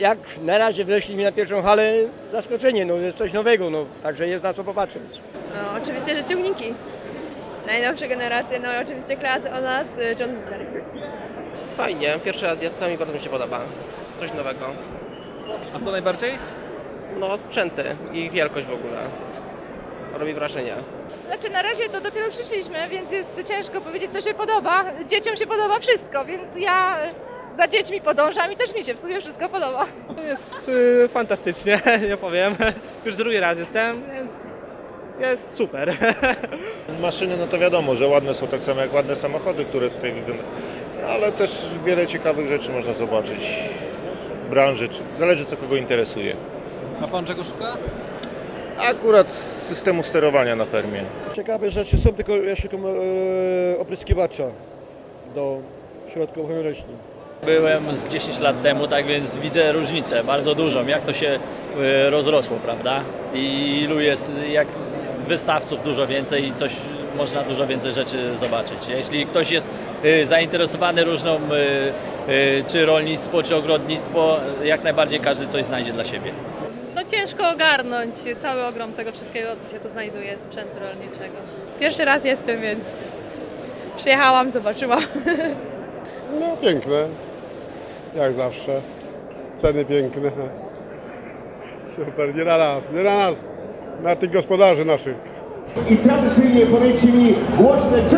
Jak na razie weszli mi na pierwszą halę, zaskoczenie, no jest coś nowego, no także jest na co popatrzeć. No, oczywiście, że ciągniki. Najnowsze generacje, no i oczywiście klasy o nas, y, John Miller. Fajnie, pierwszy raz jestem i bardzo mi się podoba. Coś nowego. A co najbardziej? No, sprzęty i ich wielkość w ogóle. Robi wrażenie. Znaczy na razie to dopiero przyszliśmy, więc jest ciężko powiedzieć co się podoba. Dzieciom się podoba wszystko, więc ja za dziećmi podążam i też mi się w sumie wszystko podoba. Jest y, fantastycznie, nie powiem. Już drugi raz jestem, więc jest super. Maszyny, no to wiadomo, że ładne są tak samo jak ładne samochody, które tutaj wyglądają. Ale też wiele ciekawych rzeczy można zobaczyć w branży. czy- Zależy co kogo interesuje. A pan czego szuka? Akurat systemu sterowania na fermie. Ciekawe rzeczy są, tylko ja szukam e, opryskiwacza do środków ochrony roślin. Byłem z 10 lat temu, tak więc widzę różnicę bardzo dużą, jak to się y, rozrosło, prawda? I ilu jest, jak wystawców dużo więcej i coś można dużo więcej rzeczy zobaczyć. Jeśli ktoś jest y, zainteresowany różną, y, czy rolnictwo, czy ogrodnictwo, jak najbardziej każdy coś znajdzie dla siebie. No ciężko ogarnąć cały ogrom tego wszystkiego, co się tu znajduje, sprzętu rolniczego. Pierwszy raz jestem, więc przyjechałam, zobaczyłam. No piękne, jak zawsze. Ceny piękne. Super, nie na nas, nie na nas, na tych gospodarzy naszych. I tradycyjnie powiedzcie mi głośne!